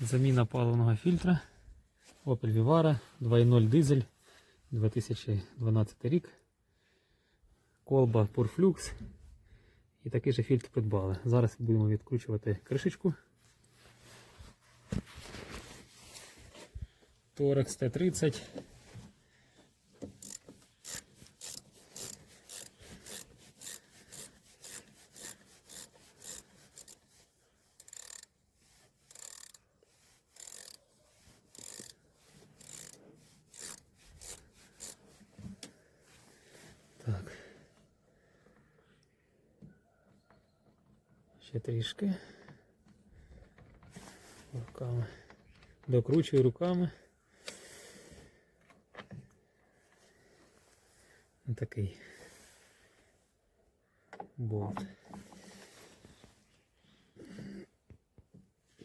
Заміна паливного фільтра. Opel Vivara 2.0 дизель 2012 рік. Колба Purflux. І такий же фільтр придбали. Зараз будемо відкручувати кришечку. Торекс T30. Ще трішки. Руками. Докручую руками. Такий болт.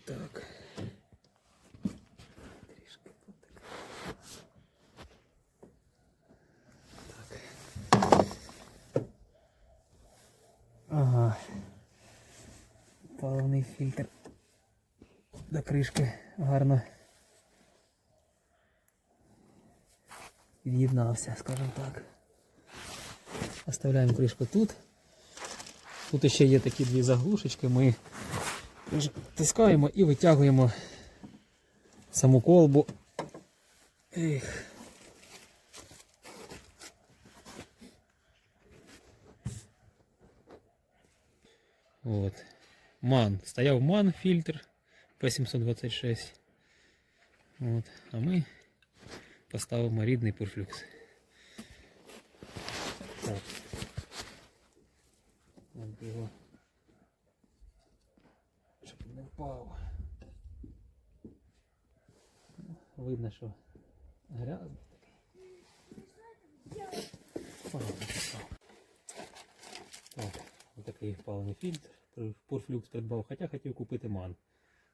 Так. Трішки болтик. Так. Ага. Паливний фільтр до кришки гарно від'єднався, скажімо так. Оставляємо кришку тут. Тут ще є такі дві заглушечки. Ми тискаємо і витягуємо саму колбу. Ех. От. Ман. Стояв ман фільтр P726. От. А ми поставимо рідний пурфлюкс. Так. От його. Щоб не впав. Видно, що грязний такий. Ладно, пішов. Так, ось такий паливний фільтр. Пурфлюкс придбав, хоча хотів купити ман.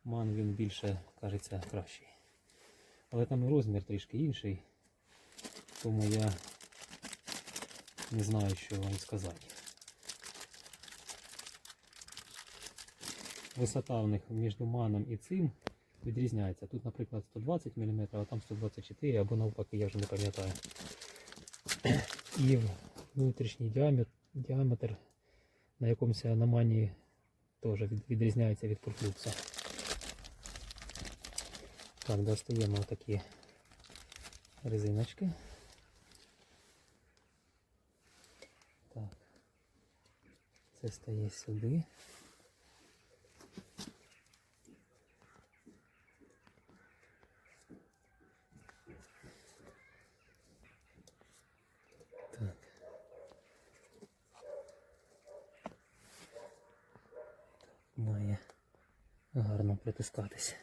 Ман він більше, кажеться, кращий. Але там розмір трішки інший. Тому я не знаю, що вам сказати. Висота в них між маном і цим відрізняється. Тут, наприклад, 120 мм, а там 124 або навпаки, я вже не пам'ятаю. І внутрішній діаметр, діаметр на якомусь аноманії теж від- відрізняється від пурфлюкса. Так, достаємо такі резиночки. Так. Це стає сюди. Так. Має гарно.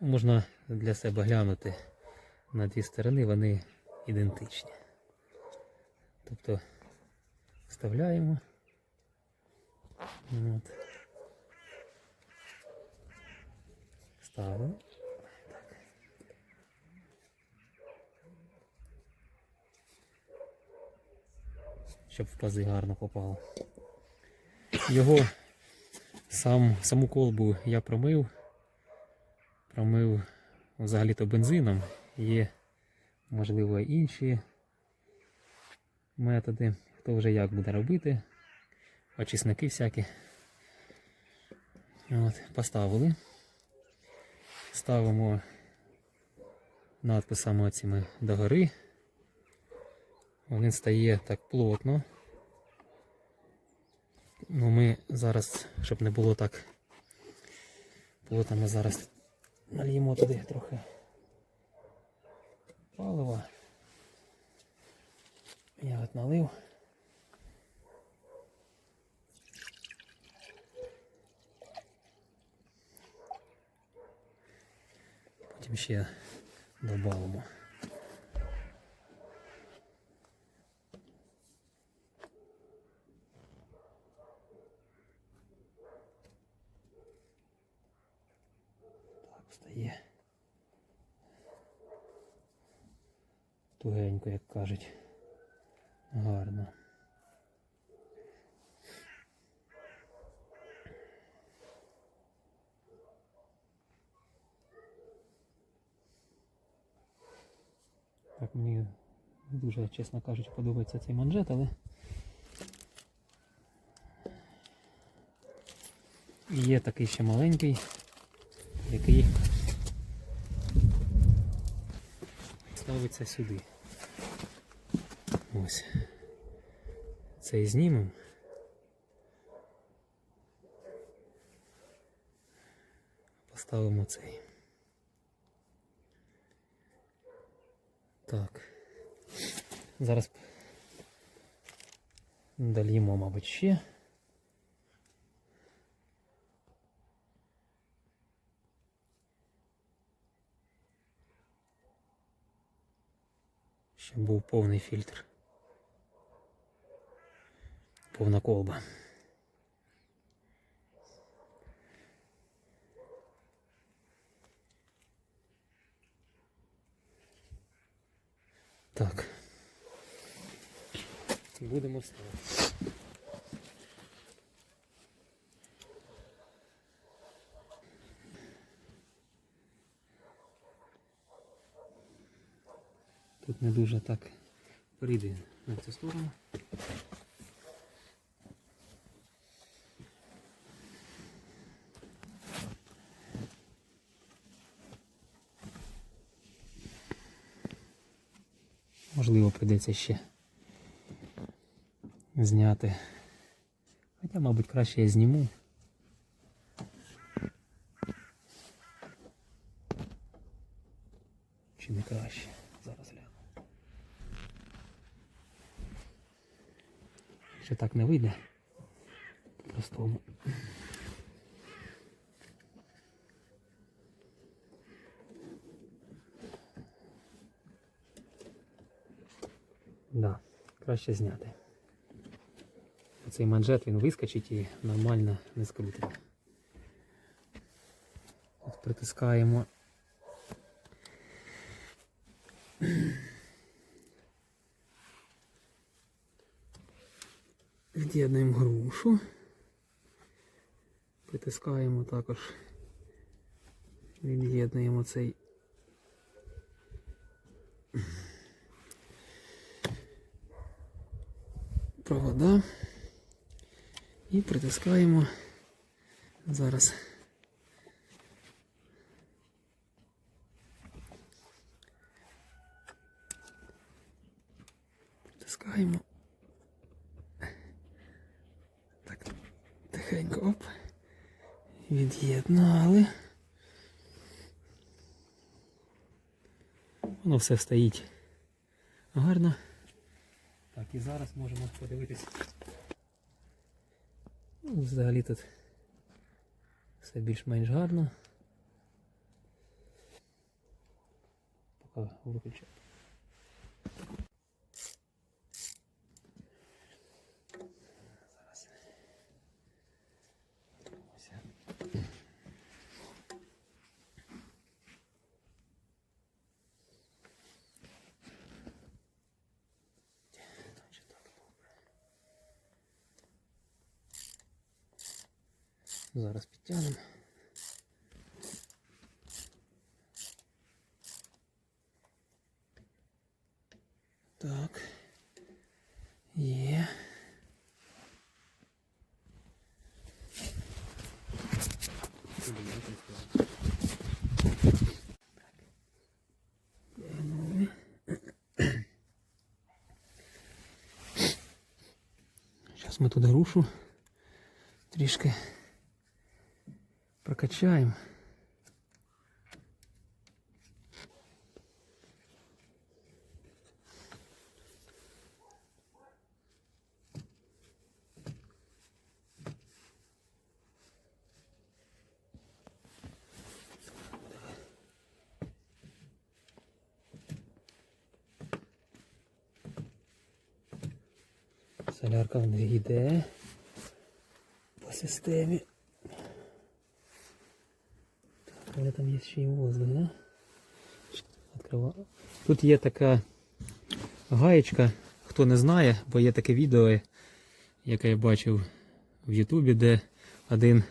Можна для себе глянути на дві сторони, вони ідентичні. Тобто вставляємо. От. Ставимо. Щоб в пази гарно попало. Його сам, саму колбу я промив. Промив взагалі-то бензином. Є, можливо, інші методи. Хто вже як буде робити. Очисники всякі. От, поставили. Ставимо надписами оціми догори. Він стає так плотно. Ну, ми зараз, щоб не було так плотно, ми зараз нальємо туди трохи палива. Я от налив. Потім ще додамо. тугенько, як кажуть. Гарно. Так, мені дуже, чесно кажучи, подобається цей манжет, але є такий ще маленький, який ставиться сюди. Ось. Цей знімемо. Поставимо цей. Так. Зараз дальємо, мабуть, ще. Щоб був повний фільтр. Повна колба. Так. Будемо ставити. Тут не дуже так прийде на цю сторону. Можливо, прийдеться ще зняти. Хоча, мабуть, краще я зніму. Чи не краще? Зараз гляну. Ще так не вийде. По-простому. Да, краще зняти. Цей манжет він вискочить і нормально не скрутить. От притискаємо. Від'єднуємо грушу. Притискаємо також. Від'єднуємо цей. Провода. І притискаємо зараз. Притискаємо. Так, тихенько оп. Від'єднали. Воно все стоїть гарно. Так, і зараз можемо подивитись. Ну, взагалі тут все більш-менш гарно. Поки виключаю. Зараз підтягнемо. Так. Є. Тягнули. Зараз ми тут грушу трішки Прокачаємо. Солярка в неї йде по системі. Так, але там є ще й воздух, да? Відкриваю. Тут є така гаєчка, хто не знає, бо є таке відео, яке я бачив в Ютубі, де один,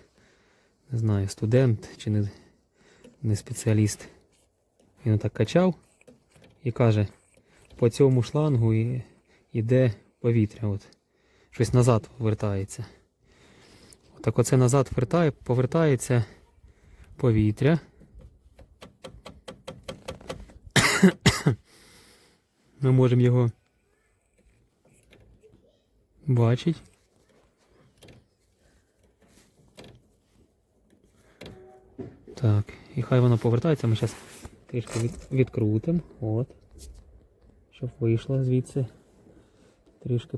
не знаю, студент чи не, не спеціаліст. Він так качав і каже, по цьому шлангу йде повітря. От. Щось назад вертається. Так оце назад вертає, повертається повітря. Ми можемо його бачити. Так, і хай воно повертається. Ми зараз трішки від, відкрутимо. От. Щоб вийшло звідси. Трішки